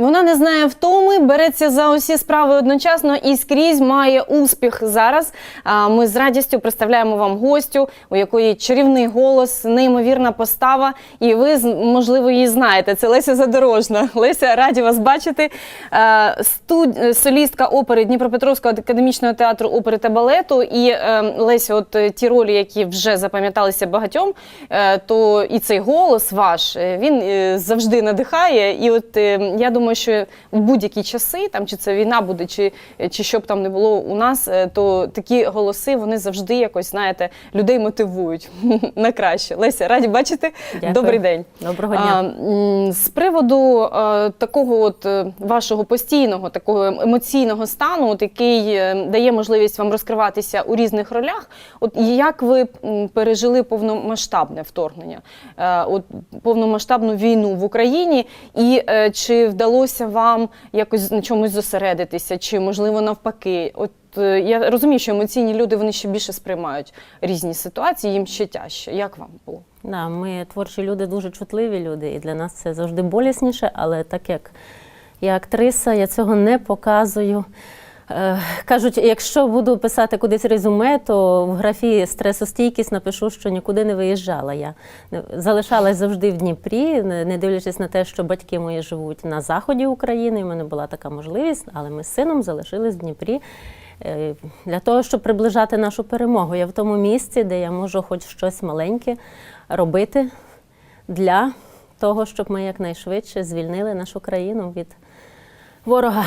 Вона не знає втоми, береться за усі справи одночасно і скрізь має успіх. Зараз ми з радістю представляємо вам гостю, у якої чарівний голос, неймовірна постава. І ви можливо її знаєте. Це Леся Задорожна. Леся, раді вас бачити. Студ... солістка опери Дніпропетровського академічного театру опери та балету. І е, Леся, от е, ті ролі, які вже запам'яталися багатьом, е, то і цей голос ваш він завжди надихає. І от я думаю, що в будь-які часи, там чи це війна буде, чи, чи що б там не було у нас, е, то такі голоси вони завжди якось знаєте людей мотивують на краще. Леся, раді бачити. Дякую. Добрий день. Доброго дня. м, з приводу е, такого от е, вашого постійного такого емоційного стану, от який дає можливість вам розкриватися у різних ролях. От як ви пережили повномасштабне вторгнення, е, от повномасштабну війну в Україні, і е, чи вдалося вам якось на чомусь зосередитися, чи можливо навпаки? От е, я розумію, що емоційні люди вони ще більше сприймають різні ситуації, їм ще тяжче. Як вам було? Да, ми творчі люди, дуже чутливі люди, і для нас це завжди болісніше, але так як я актриса, я цього не показую. Е, Кажуть, якщо буду писати кудись резюме, то в графі стресостійкість напишу, що нікуди не виїжджала. Я залишалась завжди в Дніпрі, не дивлячись на те, що батьки мої живуть на заході України. і мене була така можливість, але ми з сином залишились в Дніпрі. е, Для того, щоб приближати нашу перемогу. Я в тому місці, де я можу хоч щось маленьке робити для того, щоб ми якнайшвидше звільнили нашу країну від ворога.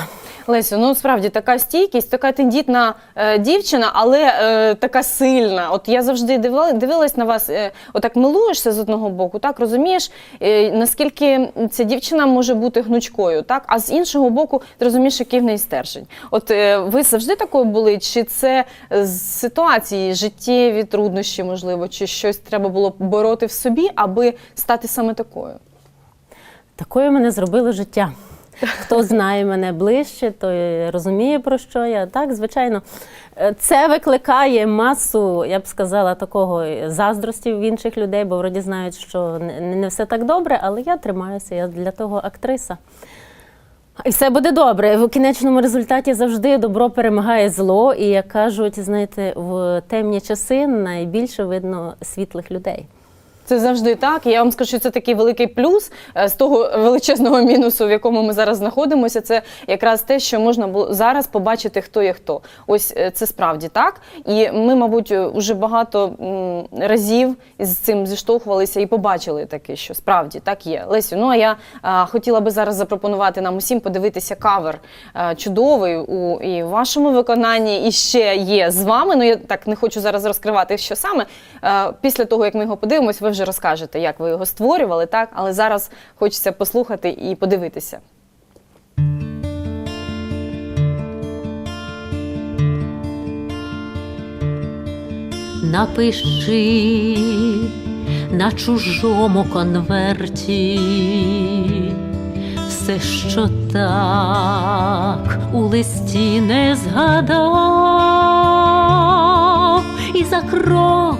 Лесю, ну справді така стійкість, така тендітна е, дівчина, але е, така сильна. От я завжди дивила, дивилась на вас, е, отак милуєшся з одного боку, так розумієш, е, наскільки ця дівчина може бути гнучкою, так, а з іншого боку, ти розумієш, який в неї стержень. От е, ви завжди такою були? Чи це з ситуації, життєві труднощі, можливо, чи щось треба було бороти в собі, аби стати саме такою? Такою мене зробило життя. Хто знає мене ближче, той розуміє, про що я. Так, звичайно, Е, це викликає масу, я б сказала, такого заздрості в інших людей, бо вроді знають, що не все так добре, але я тримаюся, я для того актриса. І все буде добре. В кінечному результаті завжди добро перемагає зло. І як кажуть, знаєте, в темні часи найбільше видно світлих людей. Це завжди так. Я вам скажу, що це такий великий плюс е, з того величезного мінусу, в якому ми зараз знаходимося. Це якраз те, що можна було зараз побачити, хто є хто. Ось е, це справді так. І ми, мабуть, вже багато разів з цим зіштовхувалися і побачили таке, що справді так є. Лесю, ну а я хотіла би зараз запропонувати нам усім подивитися кавер е, чудовий у і вашому виконанні, і ще є з вами. Ну я так не хочу зараз розкривати, що саме. Е, Після того, як ми його подивимось, ви вже розкажете, як ви його створювали, так? Але зараз хочеться послухати і подивитися. Напиши на чужому конверті все, що так у листі не згадав, і за крок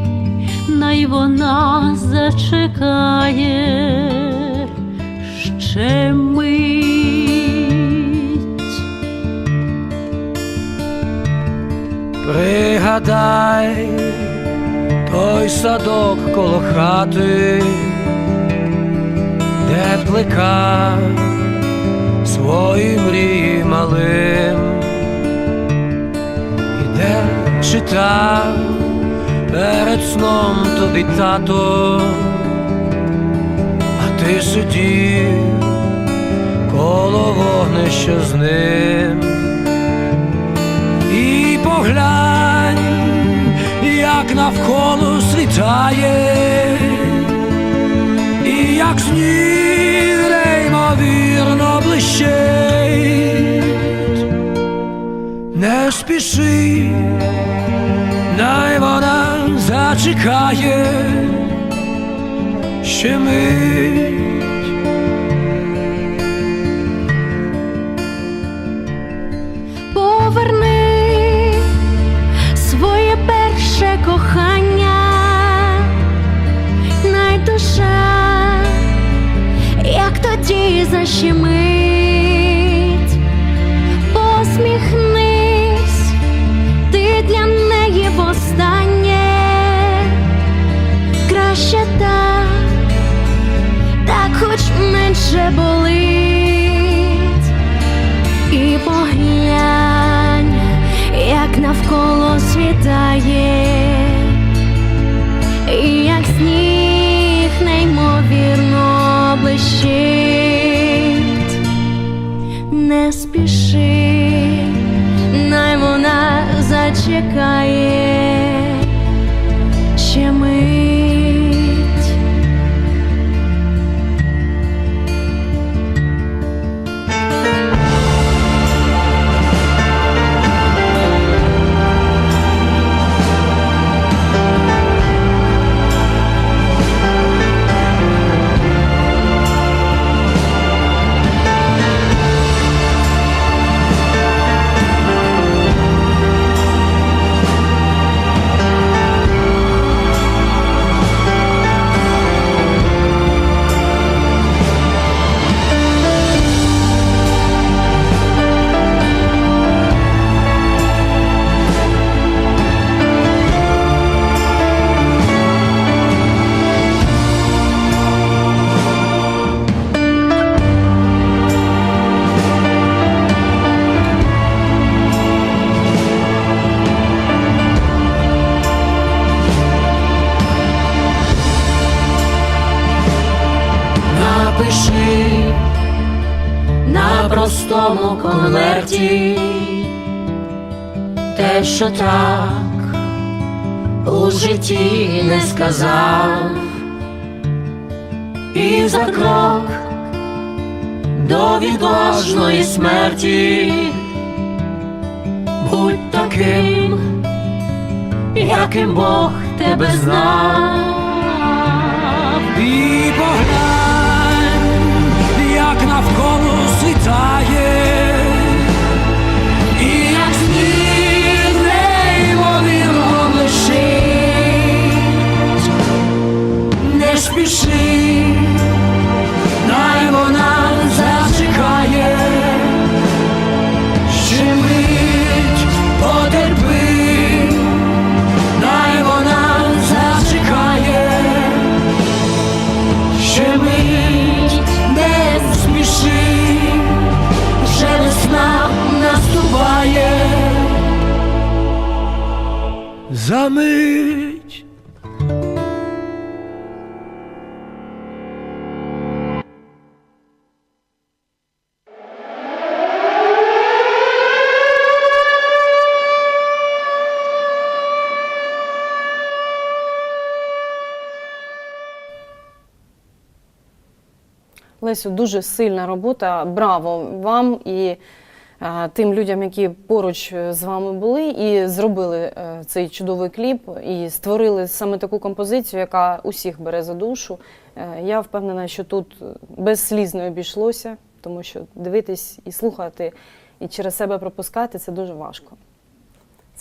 най вона зачекає ще мить. Пригадай той садок коло хати, де плекав свої мрії малим, і де читав перед сном тобі тато, а ти сидів коло вогнища з ним. І поглянь, як навколо світає, і як сніг неймовірно блищить, не спіши, най вона зачекає ще мить. Поверни своє перше кохання, най душа, як тоді защемить, зачекає що так у житті не сказав, і за крок до відважної смерті будь таким, яким Бог тебе знав. І поглянь, Спіши, най вона зачекає, ще мить потерпи, най вона зачекає. Ще мить не спіши, вже весна наступає. За мить. Лесю, дуже сильна робота. Браво вам і е, тим людям, які поруч е, з вами були, і зробили е, цей чудовий кліп, і створили саме таку композицію, яка усіх бере за душу. Я впевнена, що тут без сліз не обійшлося, тому що дивитись і слухати, і через себе пропускати це дуже важко.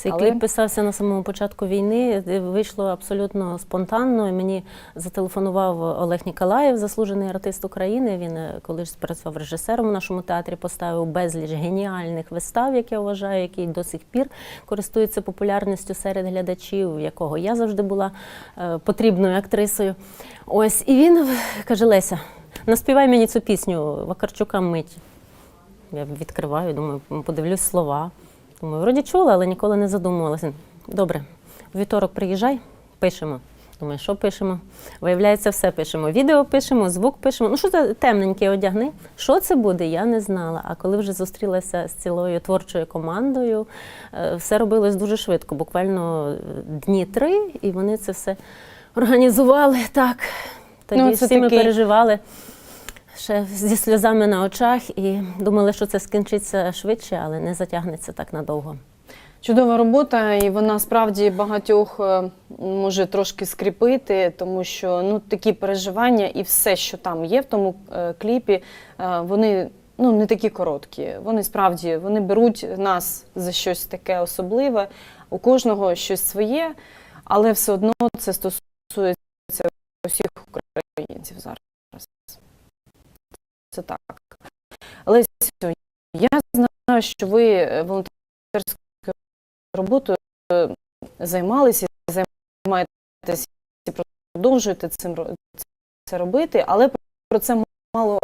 Цей Але- кліп писався на самому початку війни. е, Вийшло абсолютно спонтанно. І Мені зателефонував Олег Ніколаєв, заслужений артист України. Він е, колись працював режисером у нашому театрі, поставив безліч геніальних вистав, як я вважаю, які до сих пір користуються популярністю серед глядачів, якого я завжди була е, потрібною актрисою. Ось і він каже: Леся, наспівай мені цю пісню Вакарчука мить. Я відкриваю, думаю, подивлюсь слова. Думаю, вроді чула, але ніколи не задумувалася. Добре, у вівторок приїжджай, пишемо. Думаю, що пишемо? Виявляється, все пишемо. Відео пишемо, звук пишемо. Ну, що це темненьке одягни? Що це буде, я не знала. А коли вже зустрілася з цілою творчою командою, е, все робилось дуже швидко, буквально е, дні три, і вони це все організували так. Тоді Ну, всі ми переживали ще зі сльозами на очах і думали, що це скінчиться швидше, але не затягнеться так надовго. Чудова робота, і вона справді багатьох е, може трошки скріпити, тому що ну такі переживання і все, що там є в тому е, кліпі, е, вони ну не такі короткі. Вони справді вони беруть нас за щось таке особливе. У кожного щось своє, але все одно це стосується усіх українців зараз. Це так. Лесю, я знаю, що ви е, волонтерською роботою е, займалися, і займаєтесь і продовжуєте цим це робити, але про це мало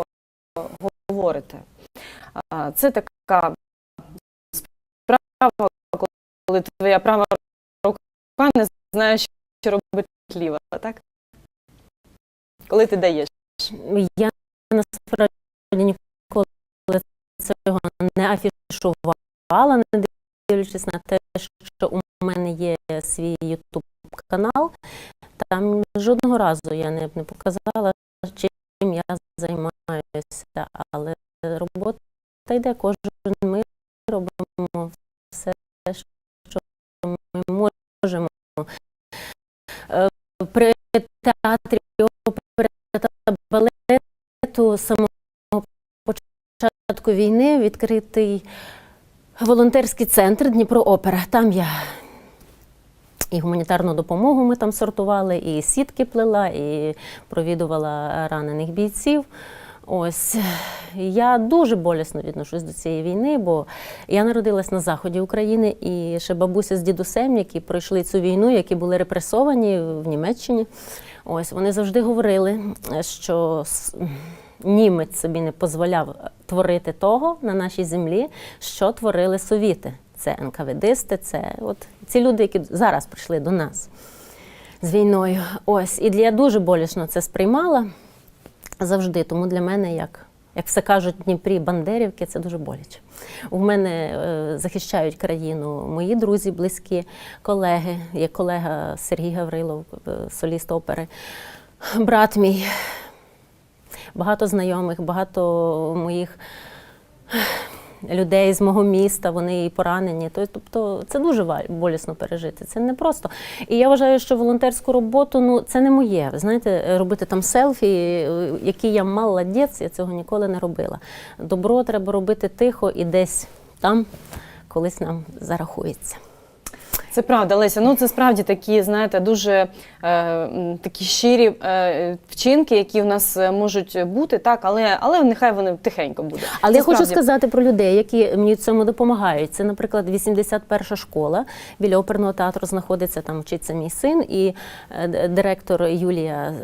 говорите. Це така справа, коли твоя права рука не знає, що робити ліва, так? Коли ти даєш. Я насправді цього не афішувала, не дивлячись на те, що у мене є свій ютуб канал. Там жодного разу я не, не показала, чим я займаюся, але робота йде кожен ми робимо все, що ми можемо. Е, При театрі опери та балету з самого початку війни відкритий волонтерський центр Дніпро Опера. Там я і гуманітарну допомогу ми там сортували, і сітки плела, і провідувала ранених бійців. Ось я дуже болісно відношусь до цієї війни, бо я народилась на заході України, і ще бабуся з дідусем, які пройшли цю війну, які були репресовані в Німеччині. Ось вони завжди говорили, що німець собі не дозволяв творити того на нашій землі, що творили совіти. Це НКВДисти, це от ці люди, які зараз прийшли до нас з війною. Ось, і я дуже болісно це сприймала завжди. Тому для мене, як, як все кажуть Дніпрі, бандерівки, це дуже боляче. У мене е, захищають країну мої друзі, близькі, колеги. Є колега Сергій Гаврилов, е, соліст опери, брат мій. Багато знайомих, багато моїх людей з мого міста, вони і поранені. То- Тобто це дуже болісно пережити. Це не просто. І я вважаю, що волонтерську роботу ну це не моє. Знаєте, робити там селфі, які я молодець, я цього ніколи не робила. Добро треба робити тихо і десь там колись нам зарахується. Це правда, Леся. Ну це справді такі, знаєте, дуже е, такі щирі е, вчинки, які в нас е, можуть бути, так, але, але нехай вони тихенько будуть. Але Це я хочу сказати про людей, які мені в цьому допомагають. Це, наприклад, 81 школа біля оперного театру знаходиться там вчиться мій син і е, директор Юлія.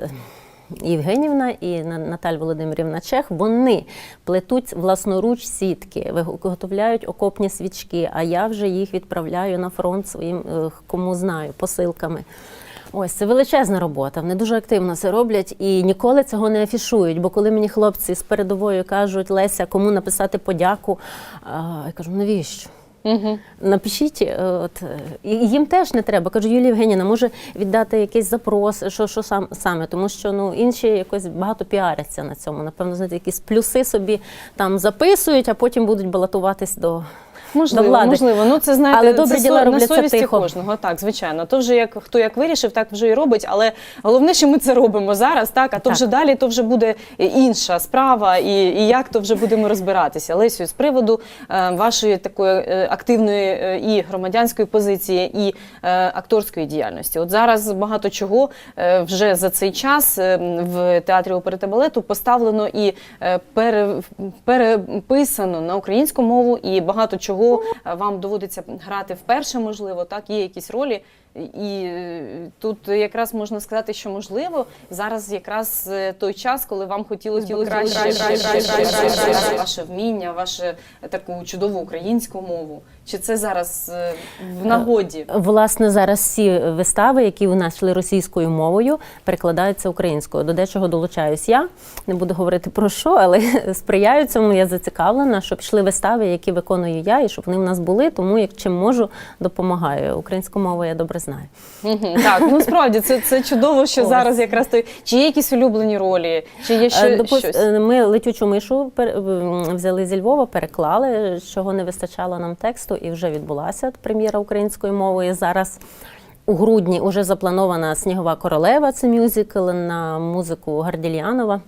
Євгенівна і На- Наталь Володимирівна Чех, вони плетуть власноруч сітки, виготовляють окопні свічки, а я вже їх відправляю на фронт своїм, е, кому знаю, посилками. Ось це величезна робота. Вони дуже активно це роблять і ніколи цього не афішують. Бо коли мені хлопці з передовою кажуть, Леся, кому написати подяку, я кажу, навіщо? Мгм. Напишіть, е, от е, їм теж не треба. Кажу, Юлія Євгенівна, може віддати якийсь запрос, що, що сам саме, тому що ну інші якось багато піаряться на цьому. Напевно, знаєте, якісь плюси собі там записують, а потім будуть балотуватись до, Можливо, до влади. можливо. Ну це знаєте, Але добрі це діла робляться на совісті тихо. кожного. Так, звичайно. То вже як хто як вирішив, так вже і робить. Але головне, що ми це робимо зараз, так а то Так. вже далі, то вже буде інша справа, і, і як то вже будемо розбиратися. Лесю, з приводу е, вашої такої е, активної е, і громадянської позиції, і е, акторської діяльності. От зараз багато чого е, вже за цей час е, в театрі опери та балету поставлено і е, пере, переписано на українську мову, і багато чого е, вам доводиться грати вперше, можливо, так є якісь ролі. І е, тут якраз можна сказати, що можливо зараз якраз е, той час, коли вам хотілося б краще ваше вміння, ваше таку чудову українську мову. Чи це зараз е, в нагоді? Власне, зараз всі вистави, які у нас йшли російською мовою, перекладаються українською. До дечого долучаюсь я. Не буду говорити про що, але сприяю цьому. Я зацікавлена, щоб йшли вистави, які виконую я, і щоб вони в нас були. Тому як чим можу, допомагаю. Українську мову я добре знаю. Так, ну справді це, це чудово, що Ось. зараз якраз той. Чи є якісь улюблені ролі, чи є Е, ще допус- щось? е, Ми летючу мишу пер- взяли зі Львова, переклали, чого не вистачало нам тексту, і вже відбулася прем'єра українською мовою. Зараз у грудні вже запланована Снігова королева. Це мюзикл на музику Гардільянова.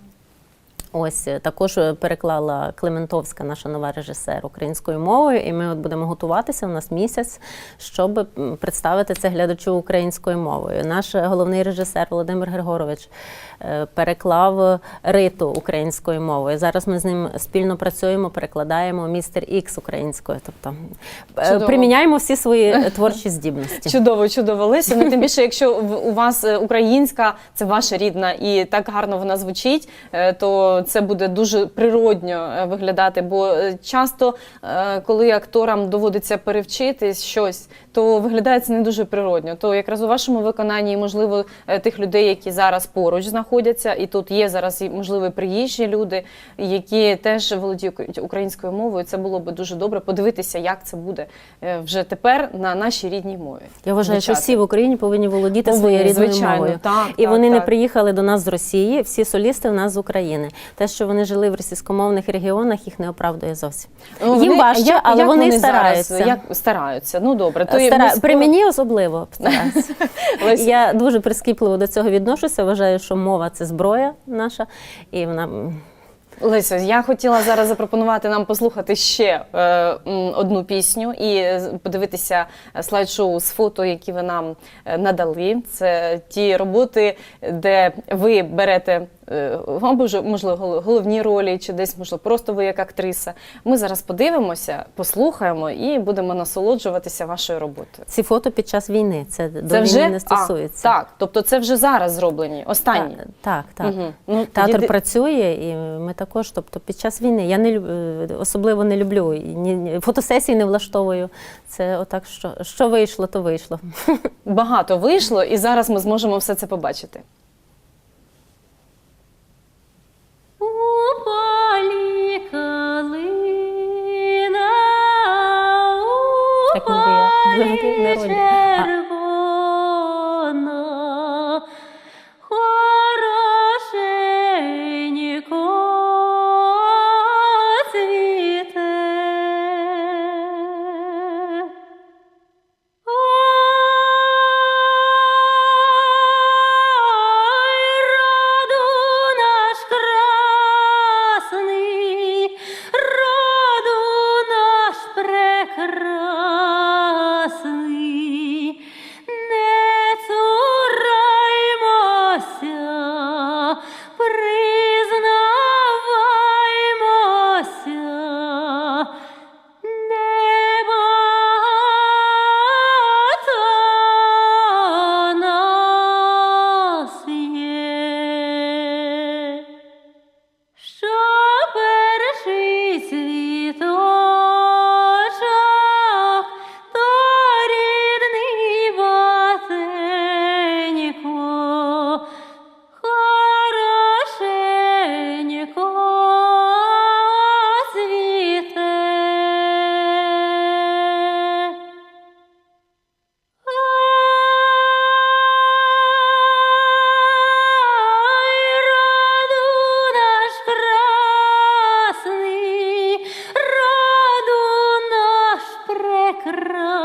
Ось е, також е, переклала Клементовська, наша нова режисер українською мовою, і ми от будемо готуватися. У нас місяць, щоб представити це глядачу українською мовою. Наш головний режисер Володимир Григорович е, переклав Риту українською мовою. Зараз ми з ним спільно працюємо, перекладаємо містер Ікс українською. Тобто е, Чудово. приміняємо всі свої е, творчі здібності. Чудово, чудово, Леся. Ну тим більше, якщо у вас е, українська, це ваша рідна, і так гарно вона звучить, е, то це буде дуже природньо е, виглядати. Бо е, часто, е, коли акторам доводиться перевчити щось, то виглядає це не дуже природньо. То якраз у вашому виконанні, можливо, тих людей, які зараз поруч знаходяться, і тут є зараз можливо приїжджі люди, які теж володіють українською мовою. Це було би дуже добре подивитися, як це буде вже тепер на нашій рідній мові. Я вважаю, що всі в Україні повинні володіти своєю рідною мовою. так, і так, вони не приїхали до нас з Росії, всі солісти в нас з України. Те, що вони жили в російськомовних регіонах, їх не оправдує зовсім. Ну, Їм вони- важче, як- але як вони, вони стараються. як стараються. Ну добре, то Стара... ми При мені особливо стараються. Я дуже прискіпливо до цього відношуся. Вважаю, що мова це зброя наша, і вона Леся, я хотіла зараз запропонувати нам послухати ще е, одну пісню і подивитися е, слайд-шоу з фото, які ви нам е, надали. Це ті роботи, де ви берете е, можливо головні ролі, чи десь можливо просто ви як актриса. Ми зараз подивимося, послухаємо і будемо насолоджуватися вашою роботою. ці фото під час війни. Це, до Це війни не стосується. А, так, тобто це вже зараз зроблені, останні. Так, так. так. Мгм. Ну, Театр єди- працює, і ми також, тобто під час війни. Я не люб- е, особливо не люблю ні, фотосесії не влаштовую. Це отак, що, що вийшло, то вийшло. багато вийшло, і зараз ми зможемо все це побачити. Так ніби я прекрасний,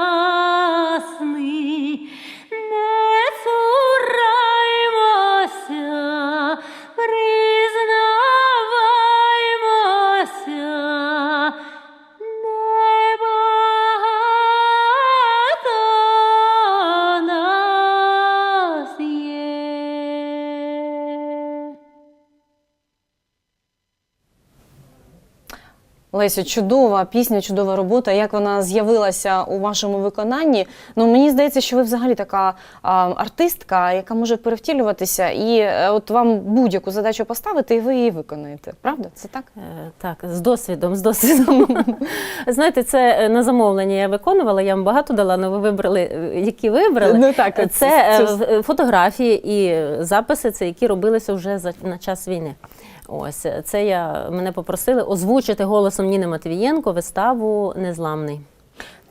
Лесю, чудова пісня, чудова робота. Як вона з'явилася у вашому виконанні? Ну мені здається, що ви взагалі така а, артистка, яка може перевтілюватися, і е, от вам будь-яку задачу поставити, і ви її виконаєте. Правда? Це так? Е, Так, з досвідом, з досвідом. Знаєте, це е, на замовлення я виконувала, я вам багато дала, але ви вибрали, які вибрали. Ну, так, це це- це- фотографії і записи, це які робилися вже за на час війни. Ось це я мене попросили озвучити голосом Ніни Матвієнко виставу Незламний.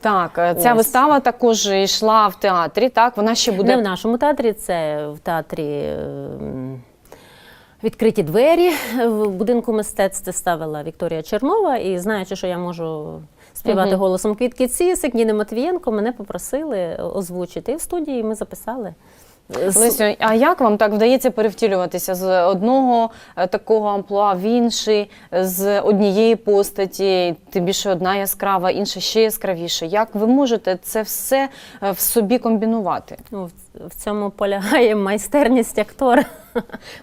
Так, е, ця Ось. вистава також йшла в театрі. Так, вона ще буде Не в нашому театрі, це в театрі ем, відкриті двері в будинку мистецтв ставила Вікторія Чернова. І знаючи, що я можу співати Мгм. голосом Квітки Цісик, Ніни Матвієнко, мене попросили озвучити. І в студії ми записали. З- Лесю, а як вам так вдається перевтілюватися з одного е, такого амплуа в інший, з однієї постаті, тим більше одна яскрава, інша ще яскравіше? Як ви можете це все е, в собі комбінувати? В- в цьому полягає майстерність актора.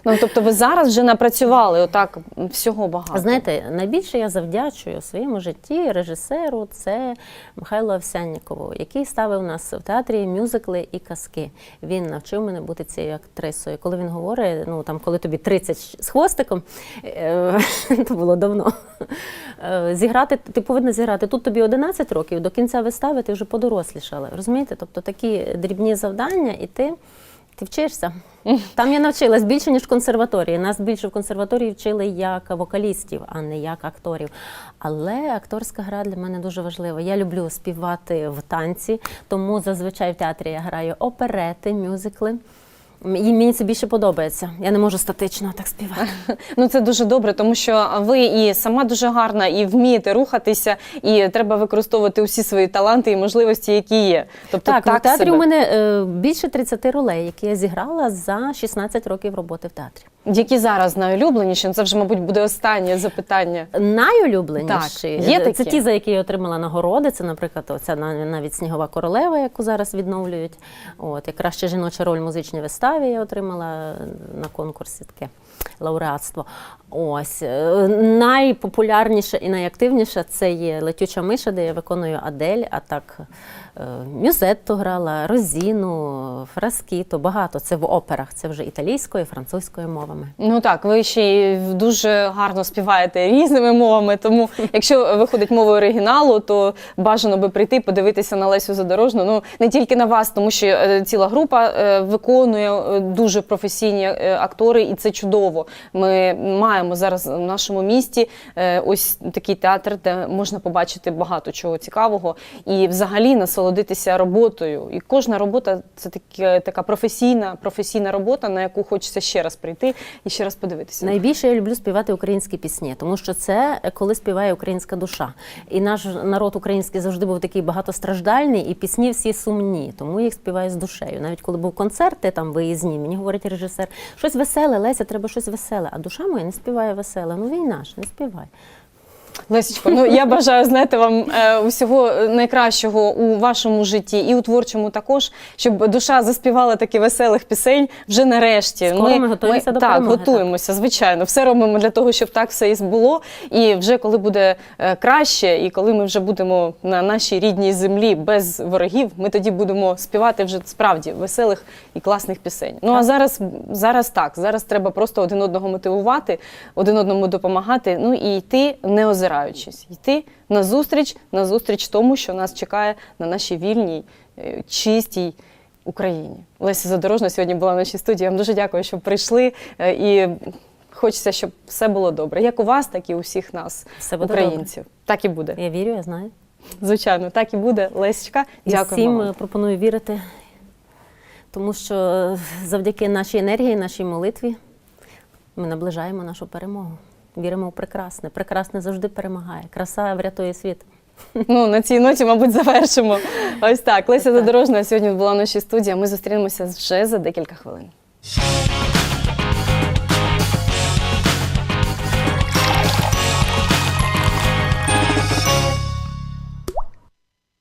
Ну тобто, ви зараз вже напрацювали отак всього багато. Знаєте, найбільше я завдячую своєму житті режисеру це Михайлу Овсяннікову, який ставив нас в театрі мюзикли і казки. Він навчив мене бути цією актрисою. Коли він говорить, ну там, коли тобі 30 з хвостиком, е, то було давно. е, Зіграти, ти повинна зіграти. Тут тобі 11 років, до кінця вистави ти вже подорослішала. Розумієте? Тобто такі дрібні завдання, і ти. Ти вчишся. Там я навчилась більше, ніж в консерваторії. Нас більше в консерваторії вчили як вокалістів, а не як акторів. Але акторська гра для мене дуже важлива. Я люблю співати в танці, тому зазвичай в театрі я граю оперети, мюзикли. І мені це більше подобається. Я не можу статично так співати. Ну це дуже добре, тому що ви і сама дуже гарна, і вмієте рухатися, і треба використовувати усі свої таланти і можливості, які є. Тобто Так, так, в театрі себе. у мене е, більше 30 ролей, які я зіграла за 16 років роботи в театрі. які зараз найулюбленіші. Ну, Це вже, мабуть, буде останнє запитання. Найулюбленіші Так, є це ті, за які я отримала нагороди. Це, наприклад, оця навіть снігова королева, яку зараз відновлюють. От як краща жіноча роль в музичній виставі я отримала на конкурсі таке лауреатство. Ось Е, найпопулярніше і найактивніше це є летюча миша, де я виконую Адель, а так е, Мюзетту грала, Розіну, Фраскіто, багато. Це в операх, це вже італійською, французькою мовами. Ну так, ви ще й дуже гарно співаєте різними мовами. Тому, якщо виходить мова оригіналу, то бажано би прийти подивитися на Лесю Задорожну. Ну не тільки на вас, тому що е, ціла група виконує дуже професійні актори, і це чудово. Ми маємо зараз в нашому місті е, ось такий театр, де можна побачити багато чого цікавого і взагалі насолодитися роботою. І кожна робота це таке, така професійна, професійна робота, на яку хочеться ще раз прийти і ще раз подивитися. Найбільше я люблю співати українські пісні, тому що це коли співає українська душа. І наш народ український завжди був такий багатостраждальний, і пісні всі сумні, тому їх співаю з душею. Навіть коли був концерт, там виїзні, мені говорить режисер, щось веселе, Леся, треба щось веселе. А душа моя не співає веселе. Ну війна ж, не співай. Лесічко, ну я бажаю знаєте вам е, усього найкращого у вашому житті і у творчому також, щоб душа заспівала таки веселих пісень вже нарешті. Скоро ми готуємося до так, перемоги, готуємося, звичайно. Все робимо для того, щоб так все і було. І вже коли буде е, краще, і коли ми вже будемо на нашій рідній землі без ворогів, ми тоді будемо співати вже справді веселих і класних пісень. Ну а зараз, зараз так, зараз треба просто один одного мотивувати, один одному допомагати. Ну і йти не озираючись, йти на зустріч, на зустріч тому, що нас чекає на нашій вільній, е, чистій. Україні Леся Задорожна сьогодні була в нашій студії. Я вам дуже дякую, що прийшли. е, І хочеться, щоб все було добре. Як у вас, так і у всіх нас, Все буде українців. Так і буде. Я вірю, я знаю. Звичайно, так і буде. Лесечка, дякую. всім вам. е, пропоную вірити, тому що завдяки нашій енергії, нашій молитві ми наближаємо нашу перемогу. Віримо в прекрасне. Прекрасне завжди перемагає. Краса врятує світ. Ну, на цій ноті, мабуть, завершимо. Ось так. Леся Задорожна сьогодні була в нашій студії. а Ми зустрінемося вже за декілька хвилин.